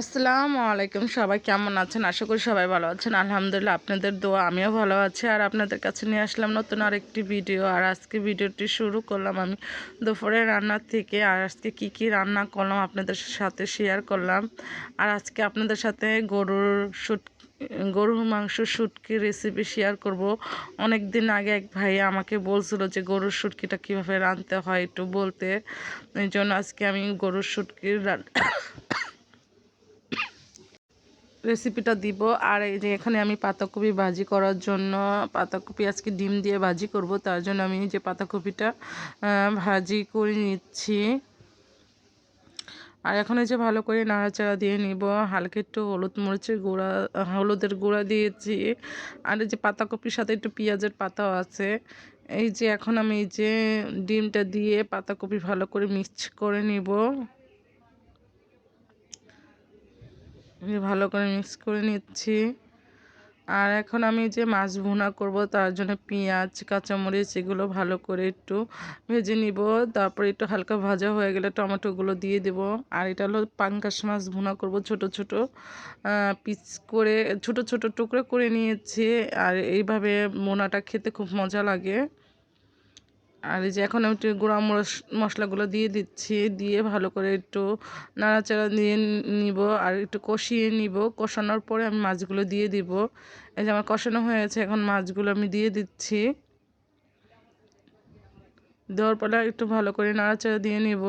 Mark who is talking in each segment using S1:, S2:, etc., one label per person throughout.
S1: আসসালামু আলাইকুম। সবাই কেমন আছেন? আশা করি সবাই ভালো আছেন। আলহামদুলিল্লাহ আপনাদের দোয়া আমিও ভালো আছি। আর আপনাদের কাছে নিয়ে আসলাম নতুন আরেকটি ভিডিও। আর আজকে ভিডিওটি শুরু করলাম আমি দুপুরে রান্নার থেকে। আর আজকে কি কি রান্না করলাম আপনাদের সাথে শেয়ার করলাম। আর আজকে আপনাদের সাথে গরুর শুট, গরুর মাংস শুটকি রেসিপি শেয়ার করব। অনেক দিন আগে এক ভাই আমাকে বলছিল যে গরুর শুটকিটা কীভাবে রাঁধতে হয় একটু বলতে। এই জন্য আজকে আমি গরুর শুটকির রেসিপিটা দিব। আর এই যে এখানে আমি পাতাকপি ভাজি করার জন্য, পাতাকপি আজকে ডিম দিয়ে ভাজি করব, তার জন্য আমি যে পাতাকপিটা ভাজি করে নিচ্ছি। আর এখন এই যে ভালো করে নাড়াচাড়া দিয়ে নিব। হালকা একটু হলুদ মরিচের গুঁড়া, হলুদের গুঁড়া দিয়েছি। আর এই যে পাতাকপির সাথে একটু পেঁয়াজের পাতাও আছে। এই যে এখন আমি এই যে ডিমটা দিয়ে পাতাকপি ভালো করে মিক্স করে নিব। ভালো করে মিক্স করে নিচ্ছি। আর এখন আমি যে মাছ ভুনা করব, তার জন্য পেঁয়াজ, কাঁচামরিচ এগুলো ভালো করে একটু ভেজে নিব। তারপরে একটু হালকা ভাজা হয়ে গেলে টমেটোগুলো দিয়ে দেব। আর এটা হলো পাঙ্কাশ মাছ ভুনা করব ছোট ছোট পিস করে, ছোট ছোট টুকরো করে নিয়েছি। আর এইভাবে মোনাটা খেতে খুব মজা লাগে। আর এই যে এখন আমি একটু গুঁড়া মশলাগুলো দিয়ে দিচ্ছি, দিয়ে ভালো করে একটু নাড়াচাড়া দিয়ে নিব আর একটু কষিয়ে নিব। কষানোর পরে আমি মাছগুলো দিয়ে দিব। এই যে আমার কষানো হয়েছে, এখন মাছগুলো আমি দিয়ে দিচ্ছি। দেওয়ার পরে একটু ভালো করে নাড়াচাড়া দিয়ে নিব।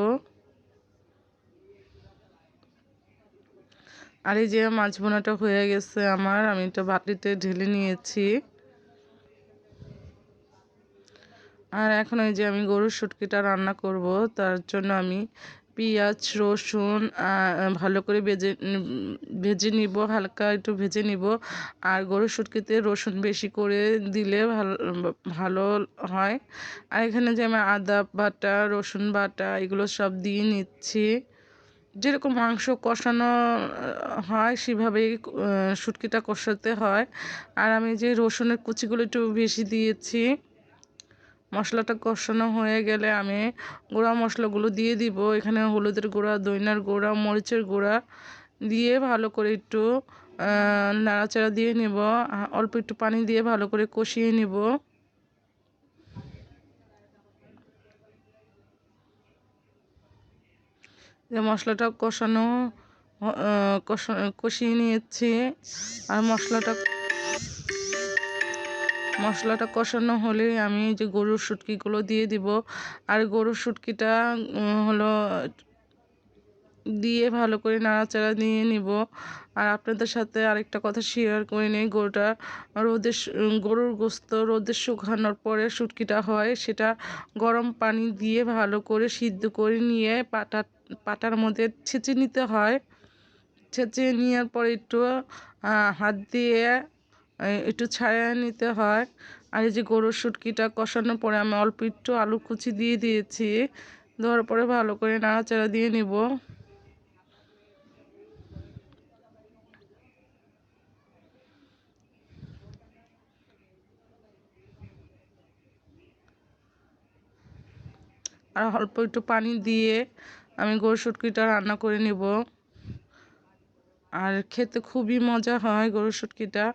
S1: আর এই যে মাছ বোনাটা হয়ে গেছে আমার, আমি এটা বাটিতে ঢেলে নিয়েছি। আর এখন ওই যে আমি গরুর শুটকিটা রান্না করব, তার জন্য আমি পেঁয়াজ, রসুন ভালো করে ভেজে ভেজে নিব, হালকা একটু ভেজে নিব। আর গরুর শুটকিতে রসুন বেশি করে দিলে ভালো ভালো হয়। আর এখানে যে আমি আদা বাটা, রসুন বাটা, এগুলো সব দিয়ে নিচ্ছি। যেরকম মাংস কষানো হয়, সেভাবেই শুটকিটা কষাতে হয়। আর আমি যে রসুনের কুচিগুলো একটু বেশি দিয়েছি মশলাটা কষানো হয়ে গেলে আমি গুঁড়া মশলাগুলো দিয়ে দিব। এখানে হলুদের গুঁড়া, দইনার গুঁড়া, মরিচের গুঁড়া দিয়ে ভালো করে একটু নাড়াচাড়া দিয়ে নেব। অল্প একটু পানি দিয়ে ভালো করে কষিয়ে নিব। যে মশলাটা কষানো কষিয়ে নিয়েছি, আর মশলাটা মশলাটা কষানো হলে আমি যে গরুর শুটকিগুলো দিয়ে দিব। আর গরুর শুটকিটা হলো, দিয়ে ভালো করে নাড়াচাড়া নিয়ে নিব। আর আপনাদের সাথে আরেকটা কথা শেয়ার করে নিই, গরুটা রোদে গরুর গোস্ত রোদে শুকানোর পরে শুটকিটা হয়, সেটা গরম পানি দিয়ে ভালো করে সিদ্ধ করে নিয়ে পাটা পাটার মধ্যে ছেঁচে নিতে হয়। ছেঁচে নেওয়ার পরে একটু হাত দিয়ে একটু ছাড়িয়ে নিতে হয়। আর এই যে গরুর শুটকিটা কষানোর পরে আমি অল্প একটু আলু কুচি দিয়ে দিয়েছি। দেওয়ার পরে ভালো করে নাড়াচাড়া দিয়ে নিব। আর অল্প একটু পানি দিয়ে আমি গরুর শুটকিটা রান্না করে নিব। আর খেতে খুবই মজা হয় গরুর শুটকিটা।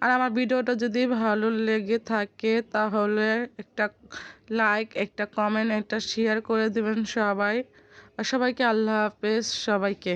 S1: আর আমার ভিডিওটা যদি ভালো লেগে থাকে তাহলে একটা লাইক একটা কমেন্ট একটা শেয়ার করে দেবেন সবাই। আর সবাইকে আল্লাহ হাফেজ, সবাইকে।